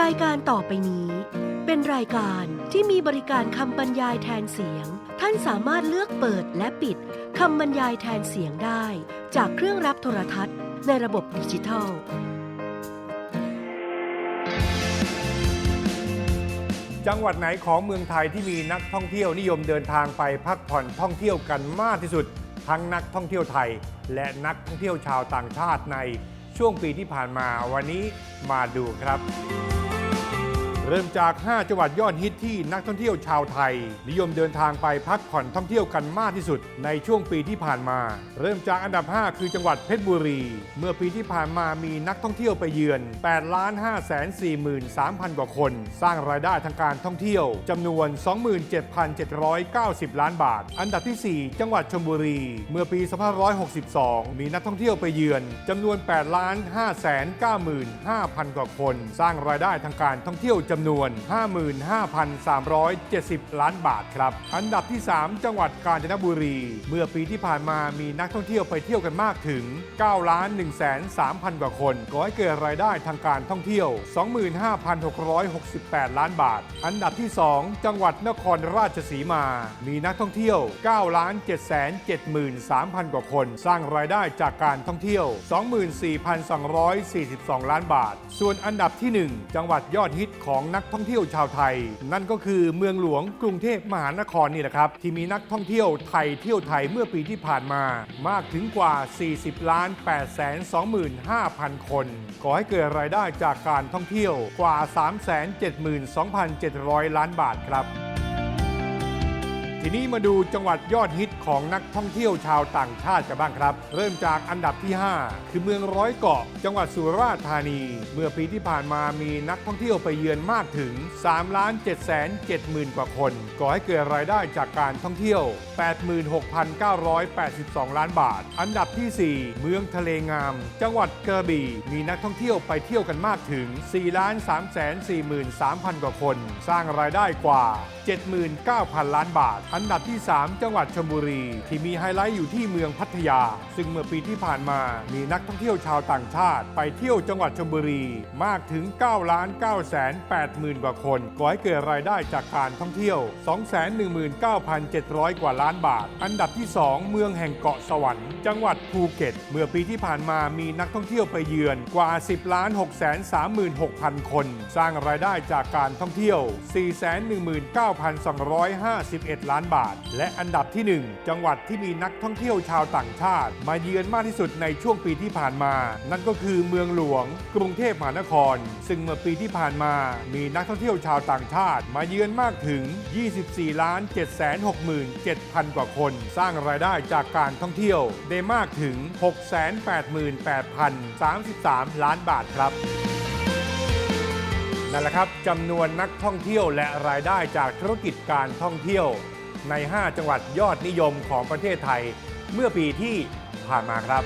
รายการต่อไปนี้ เป็นรายการที่มีบริการคำบรรยายแทนเสียง ท่านสามารถเลือกเปิดและปิดคำบรรยายแทนเสียงได้ จากเครื่องรับโทรทัศน์ในระบบดิจิทัล จังหวัดไหนของเมืองไทยที่มีนักท่องเที่ยวนิยมเดินทางไปพักผ่อนท่องเที่ยวกันมากที่สุด ทั้งนักท่องเที่ยวไทย และนักท่องเที่ยวชาวต่างชาติในช่วงปีที่ผ่านมาวันนี้มาดูครับ เริ่มจาก 5 จังหวัดยอดฮิตที่นักท่องเที่ยวชาวไทย นิยมเดินทางไปพักผ่อนท่องเที่ยวกันมากที่สุดในช่วงปีที่ผ่านมา เริ่มจากอันดับ 5 คือจังหวัดเพชรบุรี เมื่อปีที่ผ่านมามีนักท่องเที่ยวไปเยือน8 5 4 3 0 0 0 กว่าคน สร้างรายได้ทางการท่องเที่ยวจำนวน 27,790 ล้านบาท อันดับที่ 4 จังหวัดชลบุรี เมื่อปี2562 มีนักท่องเที่ยวไปเยือนจำนวน8 5 9 5,000 กว่าคน สร้างรายได้ทางการท่องเที่ยวจำำนวน 55,370 ล้านบาทครับ อันดับที่ 3 จังหวัดกาญจนบุรี เมื่อปีที่ผ่านมามีนักท่องเที่ยวไปเที่ยวกันมากถึง 9 ล้าน1 3 0 0 0 กว่าคนก่อให้เกิดรายได้ทางการท่องเที่ยว 25,668 ล้านบาท อันดับที่ 2 จังหวัดนครราชสีมา มีนักท่องเที่ยว9ล้าน7 7 3 0 0กว่าคน สร้างรายได้จากการท่องเที่ยว 24,242 ล้านบาท ส่วนอันดับที่ 1 จังหวัดยอดฮิตของนักท่องเที่ยวชาวไทย นั่นก็คือเมืองหลวงกรุงเทพมหานครนี่แหละครับ ที่มีนักท่องเที่ยวไทยเที่ยวไทยเมื่อปีที่ผ่านมามากถึงกว่า 40ล้าน8 2 5 0 0 0 คนก่อให้เกิดรายได้จากการท่องเที่ยวกว่า 372,700 ล้านบาทครับ ทีนี้มาดูจังหวัดยอดฮิตของนักท่องเที่ยวชาวต่างชาติกันบ้างครับ เริ่มจากอันดับที่ 5 คือเมืองร้อยเกาะ จังหวัดสุราษฎร์ธานี เมื่อปีที่ผ่านมามีนักท่องเที่ยวไปเยือนมากถึง3ล้าน7 7 0 0 0 กว่าคน ก่อให้เกิดรายได้จากการท่องเที่ยว 86,982 ล้านบาท อันดับที่ 4 เมืองทะเลงาม จังหวัดกระบี่ มีนักท่องเที่ยวไปเที่ยวกันมากถึง4ล้าน3 4 3 0 0 0 กว่าคน สร้างรายได้กว่า 79,000 ล้านบาทอันดับที่ 3 จังหวัดชลบุรี ที่มีไฮไลท์อยู่ที่เมืองพัทยา ซึ่งเมื่อปีที่ผ่านมา มีนักท่องเที่ยวชาวต่างชาติ ไปเที่ยวจังหวัดชลบุรีมากถึง9ล้าน9แสน8หมื่นกว่าคนก่อให้เกิดรายได้จากการท่องเที่ยว 219,700 กว่าล้านบาท อันดับที่ 2 เมืองแห่งเกาะสวรรค์ จังหวัดภูเก็ต เมื่อปีที่ผ่านมามีนักท่องเที่ยวไปเยือนกว่า 10ล้าน6แสน36,000 คน สร้างรายได้จากการท่องเที่ยว 419,251 ล้านบาท และอันดับที่ 1 จังหวัดที่มีนักท่องเที่ยวชาวต่างชาติ มาเยือนมากที่สุดในช่วงปีที่ผ่านมา นั่นก็คือเมืองหลวง กรุงเทพมหานคร ซึ่งเมื่อปีที่ผ่านมามีนักท่องเที่ยวชาวต่างชาติ มาเยือนมากถึง 24ล้าน7 6 7 0 0กว่าคน สร้างรายได้จากการท่องเที่ยวได้มากถึง 688,033 ล้านบาทครับนั่นแหละครับจำนวนนักท่องเที่ยวและรายได้จากธุรกิจการท่องเที่ยว ใน 5 จังหวัดยอดนิยมของประเทศไทยเมื่อปีที่ผ่านมาครับ